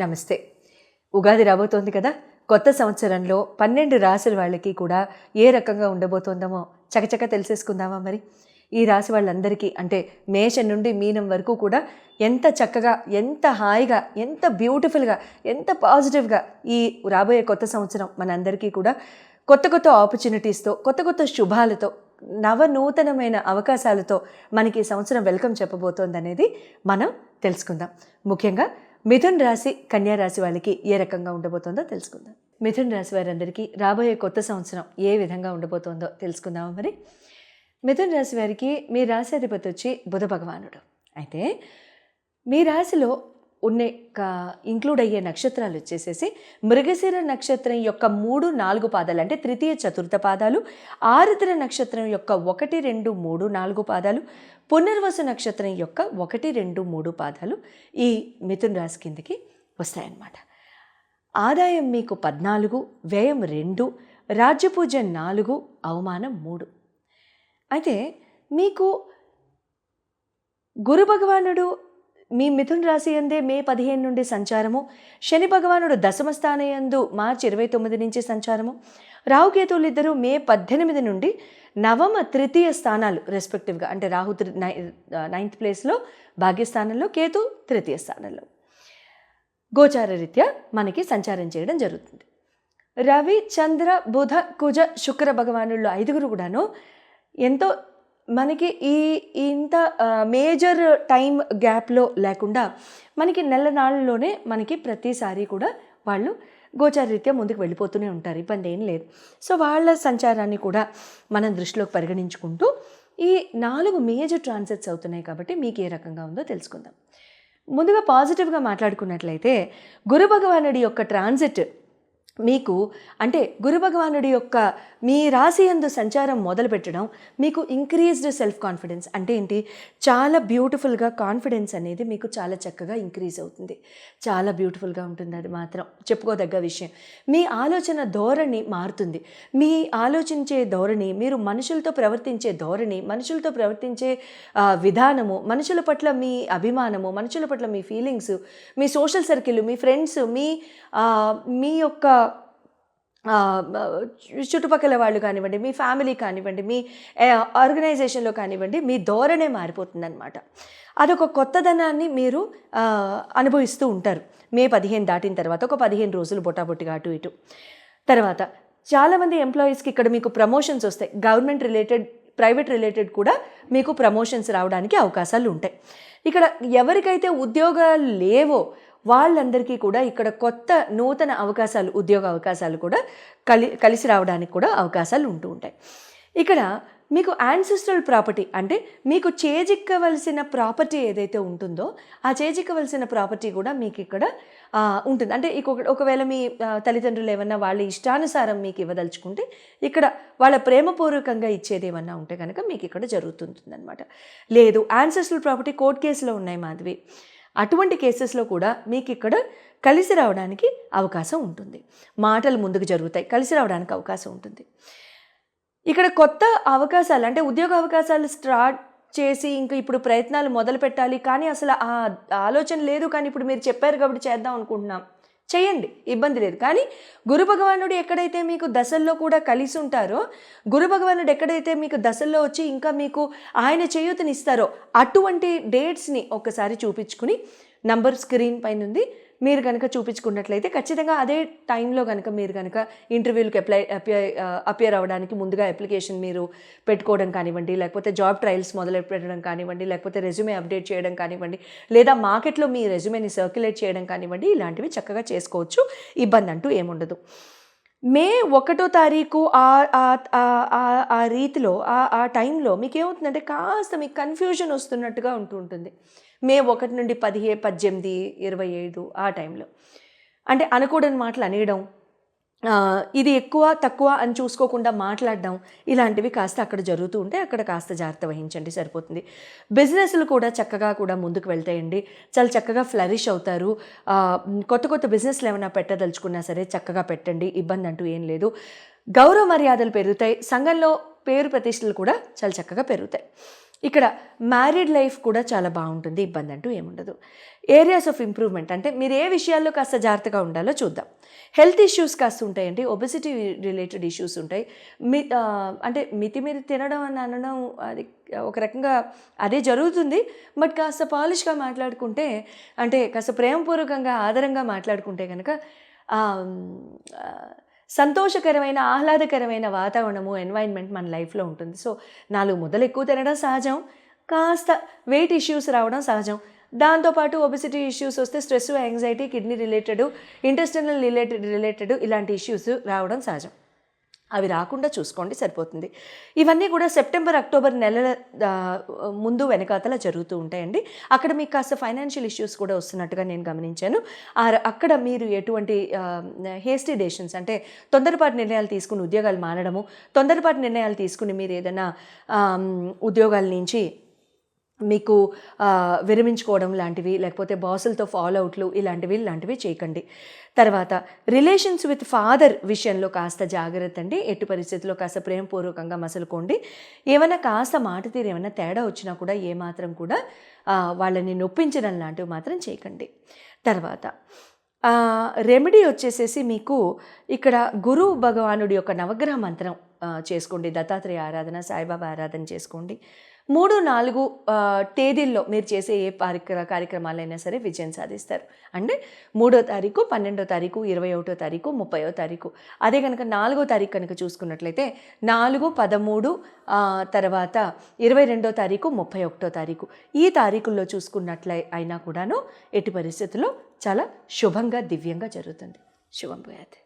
నమస్తే. ఉగాది రాబోతోంది కదా. కొత్త సంవత్సరంలో పన్నెండు రాసుల వాళ్ళకి కూడా ఏ రకంగా ఉండబోతోందమో చకచక తెలిసేసుకుందామా మరి? ఈ రాశి వాళ్ళందరికీ అంటే మేషం నుండి మీనం వరకు కూడా ఎంత చక్కగా ఎంత హాయిగా ఎంత బ్యూటిఫుల్గా ఎంత పాజిటివ్గా ఈ రాబోయే కొత్త సంవత్సరం మనందరికీ కూడా కొత్త కొత్త ఆపర్చునిటీస్తో కొత్త కొత్త శుభాలతో నవనూతనమైన అవకాశాలతో మనకి ఈ సంవత్సరం వెల్కమ్ చెప్పబోతోంది అనేది మనం తెలుసుకుందాం. ముఖ్యంగా మిథున్ రాశి కన్యా రాశి వాళ్ళకి ఏ రకంగా ఉండబోతుందో తెలుసుకుందాం. మిథున్ రాశి వారందరికీ రాబోయే కొత్త సంవత్సరం ఏ విధంగా ఉండబోతోందో తెలుసుకుందాము మరి? మిథున్ రాశి వారికి మీ రాశి అధిపతి వచ్చి బుధ భగవానుడు. అయితే మీ రాశిలో ఉన్న ఇంక్లూడ్ అయ్యే నక్షత్రాలు వచ్చేసేసి మృగశిర నక్షత్రం యొక్క మూడు నాలుగు పాదాలు అంటే తృతీయ చతుర్థ పాదాలు ఆరుద్ర నక్షత్రం యొక్క ఒకటి రెండు మూడు నాలుగు పాదాలు పునర్వసు నక్షత్రం యొక్క ఒకటి రెండు మూడు పాదాలు ఈ మిథున్ రాశి కిందకి వస్తాయన్నమాట. ఆదాయం మీకు పద్నాలుగు వ్యయం రెండు రాజ్యపూజ నాలుగు అవమానం మూడు. అయితే మీకు గురు భగవానుడు మీ మిథున్ రాశి అందే మే పదిహేను నుండి సంచారము. శని భగవానుడు దశమ స్థానయందు మార్చి ఇరవై తొమ్మిది నుంచి సంచారము. రాహుకేతువులు ఇద్దరు మే పద్దెనిమిది నుండి నవమ తృతీయ స్థానాలు రెస్పెక్టివ్గా అంటే రాహు త్రి నైన్త్ ప్లేస్లో భాగ్యస్థానంలో కేతు తృతీయ స్థానంలో. గోచార రీత్యా మనకి సంచారం చేయడం జరుగుతుంది. రవి చంద్ర బుధ కుజ శుక్ర భగవానుల్లో ఐదుగురు కూడాను ఎంతో మనకి ఈ ఇంత మేజర్ టైం గ్యాప్లో లేకుండా మనకి నెల నాళ్ళలోనే మనకి ప్రతిసారి కూడా వాళ్ళు గోచారరీత్యా ముందుకు వెళ్ళిపోతూనే ఉంటారు. ఇబ్బంది ఏం లేదు. సో వాళ్ళ సంచారాన్ని కూడా మనం దృష్టిలోకి పరిగణించుకుంటూ ఈ నాలుగు మేజర్ ట్రాన్సెట్స్ అవుతున్నాయి కాబట్టి మీకు ఏ రకంగా ఉందో తెలుసుకుందాం. ముందుగా పాజిటివ్గా మాట్లాడుకున్నట్లయితే గురు భగవానుడి యొక్క ట్రాన్సిట్ మీకు అంటే గురు భగవానుడి యొక్క మీ రాశి ఎందు సంచారం మొదలుపెట్టడం మీకు ఇంక్రీజ్డ్ సెల్ఫ్ కాన్ఫిడెన్స్ అంటే ఏంటి? చాలా బ్యూటిఫుల్గా కాన్ఫిడెన్స్ అనేది మీకు చాలా చక్కగా ఇంక్రీజ్ అవుతుంది. చాలా బ్యూటిఫుల్గా ఉంటుంది అది మాత్రం. చెప్పుకోదగ్గ విషయం. మీ ఆలోచన ధోరణి మారుతుంది. మీ ఆలోచించే ధోరణి మీరు మనుషులతో ప్రవర్తించే ధోరణి మనుషులతో ప్రవర్తించే విధానము మనుషుల పట్ల మీ అభిమానము మనుషుల పట్ల మీ ఫీలింగ్స్ మీ సోషల్ సర్కిల్ మీ ఫ్రెండ్స్ మీ మీ యొక్క చుట్టుపక్కల వాళ్ళు కానివ్వండి మీ ఫ్యామిలీ కానివ్వండి మీ ఆర్గనైజేషన్లో కానివ్వండి మీ ధోరణే మారిపోతుందన్నమాట. అదొక కొత్తదనాన్ని మీరు అనుభవిస్తూ ఉంటారు. మే పదిహేను దాటిన తర్వాత ఒక పదిహేను రోజులు బొటాబొట్టిగా అటు ఇటు. తర్వాత చాలామంది ఎంప్లాయీస్కి ఇక్కడ మీకు ప్రమోషన్స్ వస్తాయి. గవర్నమెంట్ రిలేటెడ్ ప్రైవేట్ రిలేటెడ్ కూడా మీకు ప్రమోషన్స్ రావడానికి అవకాశాలు ఉంటాయి. ఇక్కడ ఎవరికైతే ఉద్యోగాలు లేవో వాళ్ళందరికీ కూడా ఇక్కడ కొత్త నూతన అవకాశాలు ఉద్యోగ అవకాశాలు కూడా కలి కలిసి రావడానికి కూడా అవకాశాలు ఉంటూ ఉంటాయి. ఇక్కడ మీకు యాన్సిస్ట్రల్ ప్రాపర్టీ అంటే మీకు చేజిక్కవలసిన ప్రాపర్టీ ఏదైతే ఉంటుందో ఆ చేజిక్కవలసిన ప్రాపర్టీ కూడా మీకు ఇక్కడ ఉంటుంది. అంటే ఇక ఒకవేళ మీ తల్లిదండ్రులు ఏమన్నా వాళ్ళ ఇష్టానుసారం మీకు ఇవ్వదలుచుకుంటే ఇక్కడ వాళ్ళ ప్రేమపూర్వకంగా ఇచ్చేది ఏమన్నా ఉంటే కనుక మీకు ఇక్కడ జరుగుతుంటుందన్నమాట. లేదు యాన్సిస్ట్రల్ ప్రాపర్టీ కోర్ట్ కేసులో ఉన్నాయి మాధవి. అటువంటి కేసెస్లో కూడా మీకు ఇక్కడ కలిసి రావడానికి అవకాశం ఉంటుంది. మాటలు ముందుకు జరుగుతాయి కలిసి రావడానికి అవకాశం ఉంటుంది. ఇక్కడ కొత్త అవకాశాలు అంటే ఉద్యోగ అవకాశాలు స్టార్ట్ చేసి ఇంకా ఇప్పుడు ప్రయత్నాలు మొదలు పెట్టాలి కానీ అసలు ఆ ఆలోచన లేదు కానీ ఇప్పుడు మీరు చెప్పారు కాబట్టి చేద్దాం అనుకుంటున్నాం. చేయండి ఇబ్బంది లేదు. కానీ గురు భగవానుడు ఎక్కడైతే మీకు దశల్లో కూడా కలిసి ఉంటారో గురు భగవానుడు ఎక్కడైతే మీకు దశల్లో వచ్చి ఇంకా మీకు ఆయన చేయూతనిస్తారో అటువంటి డేట్స్ని ఒక్కసారి చూపించుకుని నంబర్ స్క్రీన్ పైన ఉంది మీరు కనుక చూపించుకున్నట్లయితే ఖచ్చితంగా అదే టైంలో కనుక మీరు కనుక ఇంటర్వ్యూలకు అప్లై అపియర్ అవ్వడానికి ముందుగా అప్లికేషన్ మీరు పెట్టుకోవడం కానివ్వండి లేకపోతే జాబ్ ట్రయల్స్ మొదలు పెట్టడం కానివ్వండి లేకపోతే రెజ్యూమే అప్డేట్ చేయడం కానివ్వండి లేదా మార్కెట్లో మీ రెజ్యూమేని సర్క్యులేట్ చేయడం కానివ్వండి ఇలాంటివి చక్కగా చేసుకోవచ్చు. ఇబ్బంది అంటూ ఏముండదు మే ఒకటో తారీఖు ఆ ఆ- రీతిలో ఆ ఆ టైంలో మీకు ఏమవుతుందంటే కాస్త మీకు కన్ఫ్యూజన్ వస్తున్నట్టుగా ఉంటూ ఉంటుంది. మే ఒకటి నుండి పదిహే పద్దెనిమిది ఇరవై ఐదు ఆ టైంలో. అంటే అనకూడని మాటలు అనేయడం ఇది ఎక్కువ తక్కువ అని చూసుకోకుండా మాట్లాడడం ఇలాంటివి కాస్త అక్కడ జరుగుతూ ఉంటే అక్కడ కాస్త జాగ్రత్త వహించండి సరిపోతుంది. బిజినెస్లు కూడా చక్కగా కూడా ముందుకు వెళ్తాయండి. చాలా చక్కగా ఫ్లరిష్ అవుతారు. కొత్త కొత్త బిజినెస్లు ఏమైనా పెట్టదలుచుకున్నా సరే చక్కగా పెట్టండి ఇబ్బంది అంటూ ఏం లేదు. గౌరవ మర్యాదలు పెరుగుతాయి. సంఘంలో పేరు ప్రతిష్టలు కూడా చాలా చక్కగా పెరుగుతాయి. ఇక్కడ మ్యారీడ్ లైఫ్ కూడా చాలా బాగుంటుంది. ఇబ్బంది అంటూ ఏముండదు ఏరియాస్ ఆఫ్ ఇంప్రూవ్మెంట్ అంటే మీరు ఏ విషయాల్లో కాస్త జాగ్రత్తగా ఉండాలో చూద్దాం. హెల్త్ ఇష్యూస్ కాస్త ఉంటాయండి. ఒబెసిటీ రిలేటెడ్ ఇష్యూస్ ఉంటాయి. మి అంటే మితిమీరి తినడం అని అనడం అది ఒక రకంగా అదే జరుగుతుంది. బట్ కాస్త పాలిష్గా మాట్లాడుకుంటే అంటే కాస్త ప్రేమపూర్వకంగా ఆదరంగా మాట్లాడుకుంటే కనుక సంతోషకరమైన ఆహ్లాదకరమైన వాతావరణము ఎన్వైర్న్మెంట్ మన లైఫ్లో ఉంటుంది. సో నాలుగు ముద్దలు ఎక్కువ తినడం సహజం. కాస్త వెయిట్ ఇష్యూస్ రావడం సహజం. దాంతోపాటు ఒబిసిటీ ఇష్యూస్ వస్తే stress anxiety kidney related intestinal related related ఇలాంటి ఇష్యూస్ రావడం సహజం. అవి రాకుండా చూసుకోండి సరిపోతుంది. ఇవన్నీ కూడా సెప్టెంబర్ అక్టోబర్ నెలల ముందు వెనకాతల జరుగుతూ ఉంటాయండి. అక్కడ మీకు కాస్త ఫైనాన్షియల్ ఇష్యూస్ కూడా వస్తున్నట్టుగా నేను గమనించాను. అక్కడ మీరు ఎటువంటి హేస్టీ డెసిషన్స్ అంటే తొందరపాటు నిర్ణయాలు తీసుకుని ఉద్యోగాలు మానడము తొందరపాటు నిర్ణయాలు తీసుకుని మీరు ఏదైనా ఉద్యోగాల నుంచి మీకు విరమించుకోవడం లాంటివి లేకపోతే బాసులతో ఫాలో అవుట్లు ఇలాంటివి ఇలాంటివి చేయకండి. తర్వాత రిలేషన్స్ విత్ ఫాదర్ విషయంలో కాస్త జాగ్రత్త అండి. ఎట్టి పరిస్థితుల్లో కాస్త ప్రేమపూర్వకంగా మసలుకోండి. ఏమైనా కాస్త మాట తీరు ఏమైనా తేడా వచ్చినా కూడా ఏమాత్రం కూడా వాళ్ళని నొప్పించడం లాంటివి మాత్రం చేయకండి. తర్వాత రెమెడీ వచ్చేసేసి మీకు ఇక్కడ గురు భగవానుడి యొక్క నవగ్రహ మంత్రం చేసుకోండి. దత్తాత్రేయ ఆరాధన సాయిబాబా ఆరాధన చేసుకోండి. మూడు నాలుగు తేదీల్లో మీరు చేసే ఏ కార్యక్ర కార్యక్రమాలైనా సరే విజయం సాధిస్తారు. అంటే మూడో తారీఖు పన్నెండో తారీఖు ఇరవై ఒకటో తారీఖు ముప్పయో తారీఖు. అదే కనుక నాలుగో తారీఖు కనుక చూసుకున్నట్లయితే నాలుగు పదమూడు తర్వాత ఇరవై రెండో తారీఖు ముప్పై ఒకటో తారీఖు. ఈ తారీఖుల్లో చూసుకున్నట్లయి అయినా కూడాను ఎట్టి పరిస్థితుల్లో చాలా శుభంగా దివ్యంగా జరుగుతుంది. శుభం పోయాది